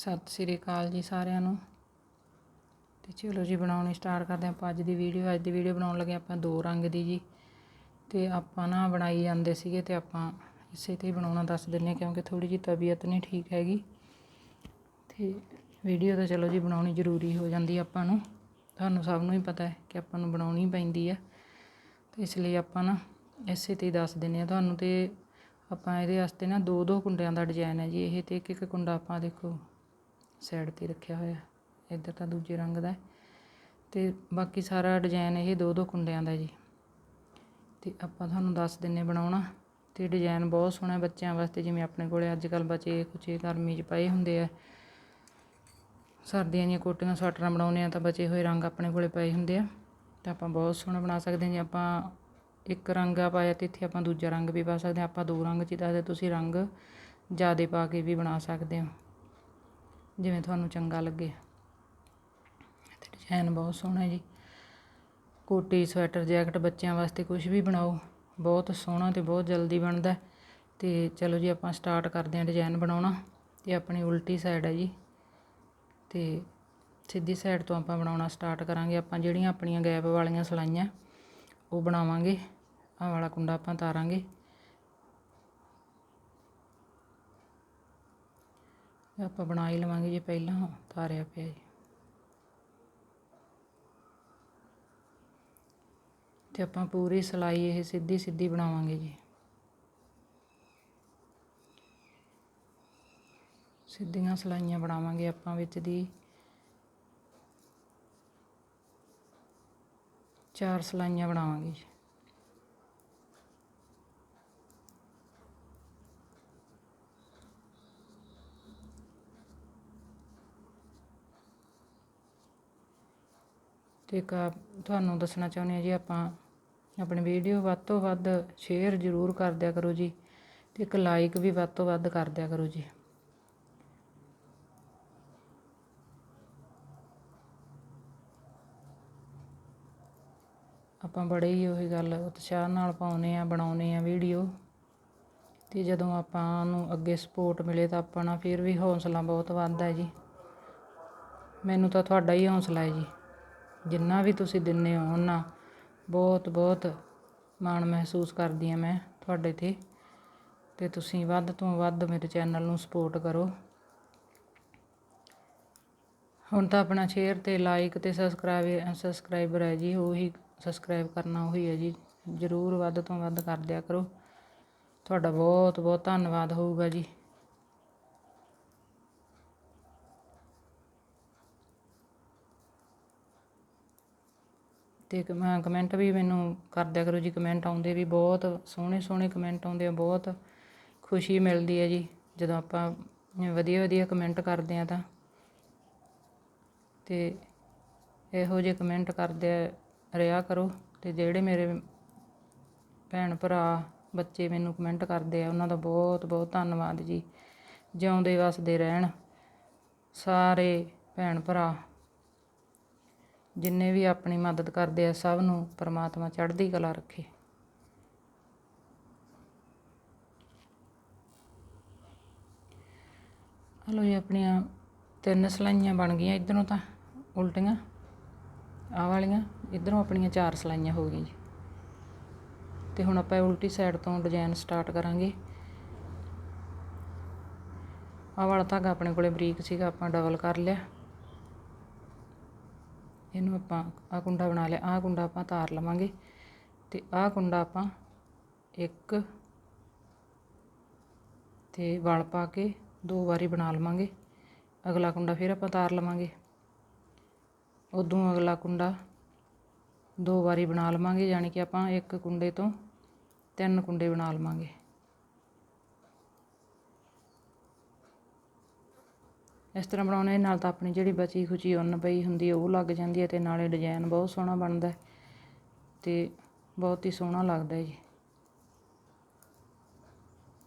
ਸਤਿ ਸ੍ਰੀ ਅਕਾਲ ਜੀ ਸਾਰਿਆਂ ਨੂੰ। ਤੇ ਚਲੋ ਜੀ, ਬਣਾਉਣੀ ਸਟਾਰਟ ਕਰਦੇ ਹਾਂ। ਆਪਾਂ ਅੱਜ ਦੀ ਵੀਡੀਓ ਅੱਜ ਦੀ ਵੀਡੀਓ ਬਣਾਉਣ ਲੱਗੇ ਆਪਾਂ ਦੋ ਰੰਗ ਦੀ ਜੀ। ਤੇ ਆਪਾਂ ਨਾ ਬਣਾਈ ਜਾਂਦੇ ਸੀਗੇ ਤੇ ਆਪਾਂ ਇਸੇ ਤੇ ਹੀ ਬਣਾਉਣਾ ਦੱਸ ਦਿੰਨੇ ਹਾਂ, ਕਿਉਂਕਿ ਥੋੜੀ ਜੀ ਤਬੀਅਤ ਨਹੀਂ ਠੀਕ ਹੈਗੀ। ਤੇ ਵੀਡੀਓ ਤਾਂ ਚਲੋ ਜੀ ਬਣਾਉਣੀ ਜ਼ਰੂਰੀ ਹੋ ਜਾਂਦੀ ਆਪਾਂ ਨੂੰ। ਤੁਹਾਨੂੰ ਸਭ ਨੂੰ ਹੀ ਪਤਾ ਹੈ ਕਿ ਆਪਾਂ ਨੂੰ ਬਣਾਉਣੀ ਪੈਂਦੀ ਹੈ ਤੇ ਇਸ ਲਈ ਆਪਾਂ ਨਾ ਇਸੇ ਤੇ ਹੀ ਦੱਸ ਦਿੰਨੇ ਆ ਤੁਹਾਨੂੰ ਤੇ ਆਪਾਂ ਇਹਦੇ ਵਾਸਤੇ ਨਾ ਦੋ ਦੋ ਕੁੰਡਿਆਂ ਦਾ ਡਿਜ਼ਾਈਨ ਹੈ ਜੀ। ਇਹ ਤੇ ਇੱਕ ਇੱਕ ਕੁੰਡਾ ਆਪਾਂ ਦੇਖੋ ਸਾਈਡ ਤੇ ਰੱਖਿਆ ਹੋਇਆ ਇੱਧਰ ਤਾਂ ਦੂਜੇ ਰੰਗ ਦਾ ਹੈ। ਤੇ ਬਾਕੀ ਸਾਰਾ ਡਿਜ਼ਾਈਨ ਇਹ ਦੋ ਦੋ ਕੁੰਡਿਆਂ ਦਾ ਜੀ। ਤੇ ਆਪਾਂ ਤੁਹਾਨੂੰ ਦੱਸ ਦਿੰਨੇ ਬਣਾਉਣਾ। ਤੇ ਡਿਜ਼ਾਈਨ ਬਹੁਤ ਸੋਹਣਾ ਬੱਚਿਆਂ ਵਾਸਤੇ। ਜਿਵੇਂ ਆਪਣੇ ਕੋਲੇ ਅੱਜ ਕੱਲ ਬੱਚੇ ਕੁਛੇ ਗਰਮੀ 'ਚ ਪਏ ਹੁੰਦੇ ਆ। ਸਰਦੀਆਂ ਦੀਆਂ ਕੋਟੀਆਂ, ਸਵੈਟਰਾਂ ਬਣਾਉਂਦੇ ਆ ਤਾਂ ਬਚੇ ਹੋਏ ਰੰਗ ਆਪਣੇ ਕੋਲੇ ਪਏ ਹੁੰਦੇ ਆ। ਤਾਂ ਆਪਾਂ ਬਹੁਤ ਸੋਹਣਾ ਬਣਾ ਸਕਦੇ ਹਾਂ ਜੇ। ਆਪਾਂ ਇੱਕ ਰੰਗ ਆ ਪਾਇਆ ਤੇ ਇੱਥੇ ਆਪਾਂ ਦੂਜਾ ਰੰਗ ਵੀ ਪਾ ਸਕਦੇ ਹਾਂ। ਆਪਾਂ ਦੋ ਰੰਗ 'ਚ ਹੀ ਦੱਸਦੇ ਤੁਸੀਂ ਰੰਗ ਜ਼ਿਆਦੇ ਪਾ ਕੇ ਵੀ ਬਣਾ ਸਕਦੇ ਹੋ। ਜਿਵੇਂ ਤੁਹਾਨੂੰ ਚੰਗਾ ਲੱਗੇ। ਤੇ ਡਿਜ਼ਾਈਨ ਬਹੁਤ ਸੋਹਣਾ ਜੀ। ਕੋਟੀ, ਸਵੈਟਰ, ਜੈਕਟ ਬੱਚਿਆਂ ਵਾਸਤੇ ਕੁਝ ਵੀ ਬਣਾਓ, ਬਹੁਤ ਸੋਹਣਾ ਤੇ ਬਹੁਤ ਜਲਦੀ ਬਣਦਾ ਹੈ। ਤੇ ਚਲੋ ਜੀ, ਆਪਾਂ ਸਟਾਰਟ ਕਰਦੇ ਹਾਂ ਡਿਜ਼ਾਈਨ ਬਣਾਉਣਾ। ਤੇ ਆਪਣੀ ਉਲਟੀ ਸਾਈਡ ਹੈ ਜੀ। ਤੇ ਸਿੱਧੀ ਸਾਈਡ ਤੋਂ ਆਪਾਂ ਬਣਾਉਣਾ ਸਟਾਰਟ ਕਰਾਂਗੇ। ਆਪਾਂ ਜਿਹੜੀਆਂ ਆਪਣੀਆਂ ਗੈਪ ਵਾਲੀਆਂ ਸਲਾਈਆਂ, ਉਹ ਬਣਾਵਾਂਗੇ। ਆਹ ਵਾਲਾ ਕੁੰਡਾ ਆਪਾਂ ਤਾਰਾਂਗੇ। ਆਪਾਂ ਬਣਾ ਹੀ ਲਵਾਂਗੇ ਜੇ ਪਹਿਲਾਂ ਤਾਰਿਆ ਪਿਆ ਜੀ। ਤੇ ਆਪਾਂ ਪੂਰੀ ਸਲਾਈ ਇਹ ਸਿੱਧੀ ਸਿੱਧੀ ਬਣਾਵਾਂਗੇ ਜੀ। ਸਿੱਧੀਆਂ ਸਲਾਈਆਂ ਬਣਾਵਾਂਗੇ ਆਪਾਂ ਵਿੱਚ ਦੀ। ਚਾਰ ਸਲਾਈਆਂ ਬਣਾਵਾਂਗੇ ਜੀ। ਤੇ ਇੱਕ ਤੁਹਾਨੂੰ ਦੱਸਣਾ ਚਾਹੁੰਦੇ ਹਾਂ ਜੀ, ਆਪਾਂ ਆਪਣੀ ਵੀਡੀਓ ਵੱਧ ਤੋਂ ਵੱਧ ਸ਼ੇਅਰ ਜ਼ਰੂਰ ਕਰ ਦਿਆ ਕਰੋ ਜੀ ਤੇ ਇੱਕ ਲਾਈਕ ਵੀ ਵੱਧ ਤੋਂ ਵੱਧ ਕਰ ਦਿਆ ਕਰੋ ਜੀ। ਆਪਾਂ ਬੜੇ ਹੀ ਉਹੀ ਗੱਲ ਉਤਸ਼ਾਹ ਨਾਲ ਪਾਉਨੇ ਆ ਬਣਾਉਨੇ ਆ ਵੀਡੀਓ ਤੇ ਜਦੋਂ ਆਪਾਂ ਨੂੰ ਅੱਗੇ ਸਪੋਰਟ ਮਿਲੇ ਤਾਂ ਆਪਣਾ ਫਿਰ ਵੀ ਹੌਸਲਾ ਬਹੁਤ ਵੱਧਦਾ ਜੀ। ਮੈਨੂੰ ਤਾਂ ਤੁਹਾਡਾ ਹੀ ਹੌਸਲਾ ਹੈ ਜੀ। ਜਿੰਨਾ ਵੀ ਤੁਸੀਂ ਦਿੰਦੇ ਹੋ ਓਨਾ ਬਹੁਤ ਬਹੁਤ ਮਾਣ ਮਹਿਸੂਸ ਕਰਦੀ ਹਾਂ ਮੈਂ ਤੁਹਾਡੇ ਤੇ। ਅਤੇ ਤੁਸੀਂ ਵੱਧ ਤੋਂ ਵੱਧ ਮੇਰੇ ਚੈਨਲ ਨੂੰ ਸਪੋਰਟ ਕਰੋ। ਹੁਣ ਤਾਂ ਆਪਣਾ ਸ਼ੇਅਰ ਤੇ ਲਾਈਕ ਤੇ ਸਬਸਕ੍ਰਾਈਬ ਸਬਸਕ੍ਰਾਈਬਰ ਹੈ ਜੀ, ਉਹੀ ਸਬਸਕ੍ਰਾਈਬ ਕਰਨਾ ਉਹੀ ਹੈ ਜੀ। ਜ਼ਰੂਰ ਵੱਧ ਤੋਂ ਵੱਧ ਕਰ ਦਿਆ ਕਰੋ। ਤੁਹਾਡਾ ਬਹੁਤ ਬਹੁਤ ਧੰਨਵਾਦ ਹੋਊਗਾ ਜੀ। ਤੇ ਕਮ- ਕਮੈਂਟ ਵੀ ਮੈਨੂੰ ਕਰ ਦਿਆ ਕਰੋ ਜੀ ਕਮੈਂਟ ਆਉਂਦੇ ਵੀ ਬਹੁਤ, ਸੋਹਣੇ ਸੋਹਣੇ ਕਮੈਂਟ ਆਉਂਦੇ ਆ, ਬਹੁਤ ਖੁਸ਼ੀ ਮਿਲਦੀ ਹੈ ਜੀ। ਜਦੋਂ ਆਪਾਂ ਵਧੀਆ ਵਧੀਆ ਕਮੈਂਟ ਕਰਦੇ ਆ ਤਾਂ। ਤੇ ਇਹੋ ਜਿਹੇ ਕਮੈਂਟ ਕਰਦੇ ਰਿਹਾ ਕਰੋ ਅਤੇ ਜਿਹੜੇ ਮੇਰੇ ਭੈਣ ਭਰਾ, ਬੱਚੇ ਮੈਨੂੰ ਕਮੈਂਟ ਕਰਦੇ ਆ, ਉਹਨਾਂ ਦਾ ਬਹੁਤ ਬਹੁਤ ਧੰਨਵਾਦ ਜੀ। ਜਿਉਂਦੇ ਵਸਦੇ ਰਹਿਣ। ਸਾਰੇ ਭੈਣ ਭਰਾ। ਜਿੰਨੇ ਵੀ ਆਪਣੀ ਮਦਦ ਕਰਦੇ ਆ, ਸਭ ਨੂੰ ਪਰਮਾਤਮਾ ਚੜ੍ਹਦੀ ਕਲਾ ਰੱਖੇ। ਹਲੋ ਜੀ, ਆਪਣੀਆਂ ਤਿੰਨ ਸਲਾਈਆਂ ਬਣ ਗਈਆਂ ਇਧਰੋਂ ਤਾਂ, ਉਲਟੀਆਂ ਆ ਵਾਲੀਆਂ, ਇਧਰੋਂ ਆਪਣੀਆਂ ਚਾਰ ਸਲਾਈਆਂ ਹੋ ਗਈਆਂ ਜੀ। ਤੇ ਹੁਣ ਆਪਾਂ ਉਲਟੀ ਸਾਈਡ ਤੋਂ ਡਿਜ਼ਾਈਨ ਸਟਾਰਟ ਕਰਾਂਗੇ। ਆ ਵਾਲਾ ਧਾਗਾ ਆਪਣੇ ਕੋਲੇ ਬਰੀਕ ਸੀਗਾ, ਆਪਾਂ ਡਬਲ ਕਰ ਲਿਆ। ਇਹਨੂੰ ਆਪਾਂ ਆਹ ਕੁੰਡਾ ਬਣਾ ਲਿਆ, ਆਹ ਕੁੰਡਾ ਆਪਾਂ ਤਾਰ ਲਵਾਂਗੇ ਤੇ ਆਹ ਕੁੰਡਾ ਆਪਾਂ ਇੱਕ ਤੇ ਵਲ ਪਾ ਕੇ ਦੋ ਵਾਰੀ ਬਣਾ ਲਵਾਂਗੇ। ਅਗਲਾ ਕੁੰਡਾ ਫਿਰ ਆਪਾਂ ਤਾਰ ਲਵਾਂਗੇ। ਉਦੋਂ ਅਗਲਾ ਕੁੰਡਾ ਦੋ ਵਾਰੀ ਬਣਾ ਲਵਾਂਗੇ, ਯਾਨੀ ਕਿ ਆਪਾਂ ਇੱਕ ਕੁੰਡੇ ਤੋਂ ਤਿੰਨ ਕੁੰਡੇ ਬਣਾ ਲਵਾਂਗੇ। ਇਸ ਤਰ੍ਹਾਂ ਬਣਾਉਣੇ, ਨਾਲ ਤਾਂ ਆਪਣੀ ਜਿਹੜੀ ਬਚੀ ਖੁਚੀ ਉੱਨ ਪਈ ਹੁੰਦੀ ਹੈ ਉਹ ਲੱਗ ਜਾਂਦੀ ਹੈ ਅਤੇ ਨਾਲੇ ਡਿਜ਼ਾਈਨ ਬਹੁਤ ਸੋਹਣਾ ਬਣਦਾ ਅਤੇ ਬਹੁਤ ਹੀ ਸੋਹਣਾ ਲੱਗਦਾ ਜੀ।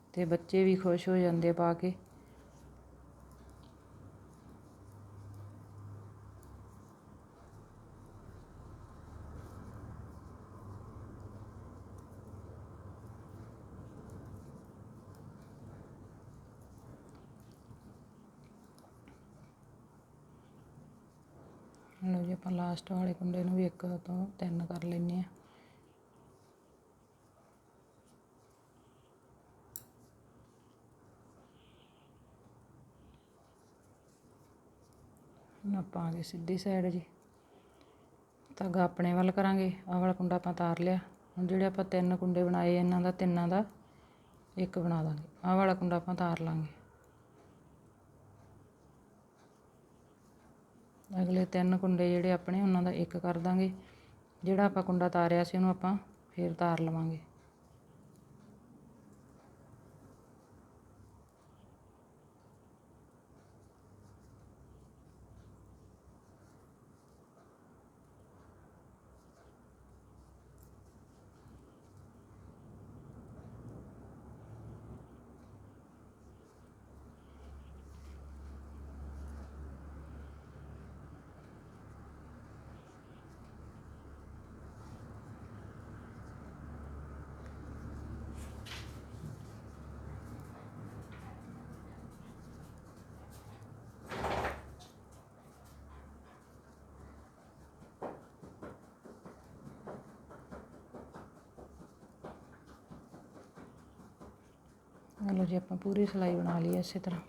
ਅਤੇ ਬੱਚੇ ਵੀ ਖੁਸ਼ ਹੋ ਜਾਂਦੇ ਪਾ ਕੇ। ਲਓ ਜੀ, ਆਪਾਂ ਲਾਸਟ ਵਾਲੇ ਕੁੰਡੇ ਨੂੰ ਵੀ ਇੱਕ ਤੋਂ ਤਿੰਨ ਕਰ ਲੈਂਦੇ ਆ ਹੁਣ ਆਪਾਂ ਆ ਗਏ ਸਿੱਧੀ ਸਾਈਡ ਜੀ। ਧਾਗਾ ਆਪਣੇ ਵੱਲ ਕਰਾਂਗੇ, ਆਹ ਵਾਲਾ ਕੁੰਡਾ ਆਪਾਂ ਤਾਰ ਲਿਆ। ਹੁਣ ਜਿਹੜੇ ਆਪਾਂ ਤਿੰਨ ਕੁੰਡੇ ਬਣਾਏ, ਇਹਨਾਂ ਦਾ ਤਿੰਨਾਂ ਦਾ ਇੱਕ ਬਣਾ ਦਾਂਗੇ। ਆਹ ਵਾਲਾ ਕੁੰਡਾ ਆਪਾਂ ਤਾਰ ਲਾਂਗੇ। ਅਗਲੇ ਤਿੰਨ ਕੁੰਡੇ ਜਿਹੜੇ ਆਪਣੇ, ਉਹਨਾਂ ਦਾ ਇੱਕ ਕਰ ਦਾਂਗੇ। ਜਿਹੜਾ ਆਪਾਂ ਕੁੰਡਾ ਤਾਰਿਆ ਸੀ, ਉਹਨੂੰ ਆਪਾਂ ਫੇਰ ਤਾਰ ਲਵਾਂਗੇ। ਲਓ ਜੀ, ਆਪਾਂ ਪੂਰੀ ਸਿਲਾਈ ਬਣਾ ਲਈ ਇਸੇ ਤਰ੍ਹਾਂ।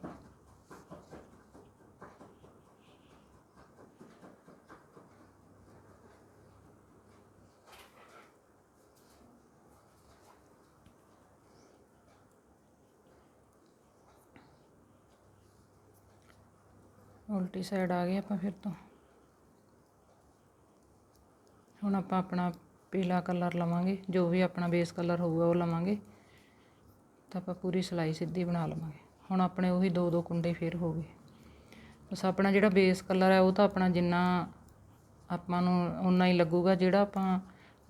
ਉਲਟੀ ਸਾਈਡ ਆ ਗਏ ਆਪਾਂ ਫਿਰ ਤੋਂ। ਹੁਣ ਆਪਾਂ ਆਪਣਾ ਪੀਲਾ ਕਲਰ ਲਵਾਂਗੇ, ਜੋ ਵੀ ਆਪਣਾ ਬੇਸ ਕਲਰ ਹੋਊਗਾ ਉਹ ਲਵਾਂਗੇ। ਤਾਂ ਆਪਾਂ ਪੂਰੀ ਸਿਲਾਈ ਸਿੱਧੀ ਬਣਾ ਲਵਾਂਗੇ। ਹੁਣ ਆਪਣੇ ਉਹੀ ਦੋ ਦੋ ਕੁੰਡੇ ਫੇਰ ਹੋ ਗਏ। ਬਸ ਆਪਣਾ ਜਿਹੜਾ ਬੇਸ ਕਲਰ ਹੈ, ਉਹ ਤਾਂ ਆਪਣਾ ਜਿੰਨਾ ਆਪਾਂ ਨੂੰ ਉਨਾ ਹੀ ਲੱਗੂਗਾ। ਜਿਹੜਾ ਆਪਾਂ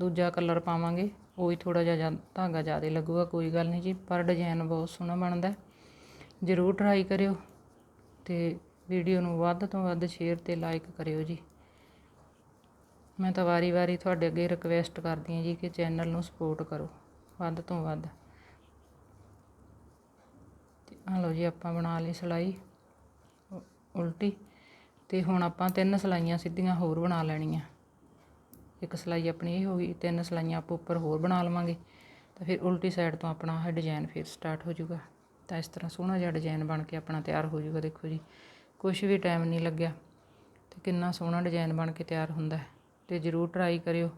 ਦੂਜਾ ਕਲਰ ਪਾਵਾਂਗੇ, ਉਹ ਹੀ ਥੋੜਾ ਜਿਹਾ ਜ਼ਿਆ- ਧਾਗਾ ਜ਼ਿਆਦਾ ਲੱਗੂਗਾ, ਕੋਈ ਗੱਲ ਨਹੀਂ ਜੀ। ਪਰ ਡਿਜ਼ਾਈਨ ਬਹੁਤ ਸੋਹਣਾ ਬਣਦਾ ਜ਼ਰੂਰ ਟਰਾਈ ਕਰਿਓ ਤੇ ਵੀਡੀਓ ਨੂੰ ਵੱਧ ਤੋਂ ਵੱਧ ਸ਼ੇਅਰ ਤੇ ਲਾਈਕ ਕਰਿਓ ਜੀ। ਮੈਂ ਤਾਂ ਵਾਰੀ-ਵਾਰੀ ਤੁਹਾਡੇ ਅੱਗੇ ਰਿਕਵੈਸਟ ਕਰਦੀ ਹਾਂ ਜੀ ਕਿ ਚੈਨਲ ਨੂੰ ਸਪੋਰਟ ਕਰੋ। ਵੱਧ ਤੋਂ ਵੱਧ। ਆ ਲਓ ਜੀ, ਆਪਾਂ ਬਣਾ ਲਈ ਸਿਲਾਈ ਉਲਟੀ ਤੇ ਹੁਣ ਆਪਾਂ ਤਿੰਨ ਸਿਲਾਈਆਂ ਸਿੱਧੀਆਂ ਹੋਰ ਬਣਾ ਲੈਣੀਆਂ। ਇੱਕ ਸਿਲਾਈ ਆਪਣੀ ਇਹ ਹੋ ਗਈ, ਤਿੰਨ ਸਿਲਾਈਆਂ ਆਪਾਂ ਉੱਪਰ ਹੋਰ ਬਣਾ ਲਵਾਂਗੇ। ਤਾਂ ਫਿਰ ਉਲਟੀ ਸਾਈਡ ਤੋਂ ਆਪਣਾ ਇਹ ਡਿਜ਼ਾਈਨ ਫਿਰ ਸਟਾਰਟ ਹੋ ਜਾਊਗਾ। ਤਾਂ ਇਸ ਤਰ੍ਹਾਂ ਸੋਹਣਾ ਜਿਹਾ ਡਿਜ਼ਾਈਨ ਬਣ ਕੇ ਆਪਣਾ ਤਿਆਰ ਹੋ ਜਾਊਗਾ, ਦੇਖੋ ਜੀ। ਕੁਝ ਵੀ ਟਾਈਮ ਨਹੀਂ ਲੱਗਿਆ ਤੇ ਕਿੰਨਾ ਸੋਹਣਾ ਡਿਜ਼ਾਈਨ ਬਣ ਕੇ ਤਿਆਰ ਹੁੰਦਾ ਹੈ। ਤੇ ਜਰੂਰ ਟਰਾਈ ਕਰਿਓ।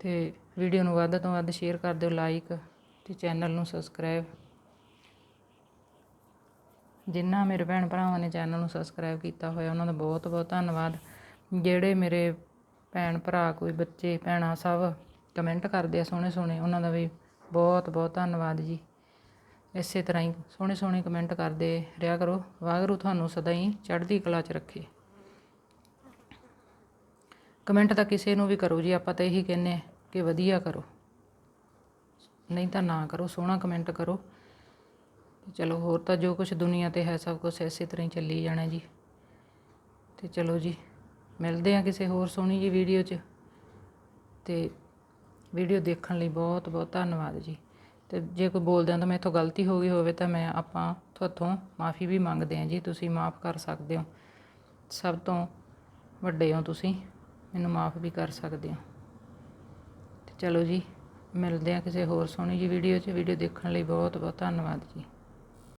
ਤੇ ਵੀਡੀਓ ਨੂੰ ਵੱਧ ਤੋਂ ਵੱਧ ਸ਼ੇਅਰ ਕਰ ਦਿਓ ਲਾਈਕ ਤੇ ਚੈਨਲ ਨੂੰ ਸਬਸਕ੍ਰਾਈਬ ਜਿਨ੍ਹਾਂ ਮੇਰੇ ਭੈਣ ਭਰਾਵਾਂ ਨੇ ਚੈਨਲ ਨੂੰ ਸਬਸਕ੍ਰਾਈਬ ਕੀਤਾ ਹੋਇਆ, ਉਹਨਾਂ ਦਾ ਬਹੁਤ ਬਹੁਤ ਧੰਨਵਾਦ। ਜਿਹੜੇ ਮੇਰੇ ਭੈਣ ਭਰਾ, ਕੋਈ ਬੱਚੇ, ਭੈਣਾਂ ਸਭ ਕਮੈਂਟ ਕਰਦੇ ਆ ਸੋਹਣੇ ਸੋਹਣੇ, ਉਹਨਾਂ ਦਾ ਵੀ ਬਹੁਤ ਬਹੁਤ ਧੰਨਵਾਦ ਜੀ। ਇਸੇ ਤਰ੍ਹਾਂ ਹੀ ਸੋਹਣੇ ਸੋਹਣੇ ਕਮੈਂਟ ਕਰਦੇ ਰਿਹਾ ਕਰੋ। ਵਾਹਿਗੁਰੂ ਤੁਹਾਨੂੰ ਸਦਾ ਹੀ ਚੜ੍ਹਦੀ ਕਲਾ 'ਚ ਰੱਖੇ। ਕਮੈਂਟ ਤਾਂ ਕਿਸੇ ਨੂੰ ਵੀ ਕਰੋ ਜੀ, ਆਪਾਂ ਤਾਂ ਇਹੀ ਕਹਿੰਨੇ ਕਿ ਵਧੀਆ ਕਰੋ। ਨਹੀਂ ਤਾਂ ਨਾ ਕਰੋ, ਸੋਹਣਾ ਕਮੈਂਟ ਕਰੋ। ਚਲੋ ਹੋਰ ਤਾਂ ਜੋ ਕੁਝ ਦੁਨੀਆ ਤੇ ਹੈ, ਸਭ ਕੁਝ ਇਸੇ ਤਰ੍ਹਾਂ ਹੀ ਚੱਲੀ ਜਾਣਾ ਜੀ। ਤੇ ਚਲੋ ਜੀ, ਮਿਲਦੇ ਆ ਕਿਸੇ ਹੋਰ ਸੋਹਣੀ ਜੀ ਵੀਡੀਓ 'ਚ। ਤੇ ਵੀਡੀਓ ਦੇਖਣ ਲਈ ਬਹੁਤ ਬਹੁਤ ਧੰਨਵਾਦ ਜੀ। ਤੇ ਜੇ ਕੋਈ ਬੋਲਦਿਆਂ ਤਾਂ ਮੈਥੋਂ ਗਲਤੀ ਹੋ ਗਈ ਹੋਵੇ ਤਾਂ ਮੈਂ ਆਪਾਂ ਤੁਹਾਥੋਂ ਮਾਫੀ ਵੀ ਮੰਗਦੇ ਹਾਂ ਜੀ, ਤੁਸੀਂ ਮਾਫ ਕਰ ਸਕਦੇ ਹੋ। ਸਭ ਤੋਂ ਵੱਡੇ ਹੋ ਤੁਸੀਂ, ਮੈਨੂੰ ਮਾਫ ਵੀ ਕਰ ਸਕਦੇ ਹੋ। ਤੇ ਚਲੋ ਜੀ, ਮਿਲਦੇ ਆ ਕਿਸੇ ਹੋਰ ਸੋਹਣੀ ਜੀ ਵੀਡੀਓ 'ਚ। ਵੀਡੀਓ ਦੇਖਣ ਲਈ ਬਹੁਤ ਬਹੁਤ ਧੰਨਵਾਦ ਜੀ।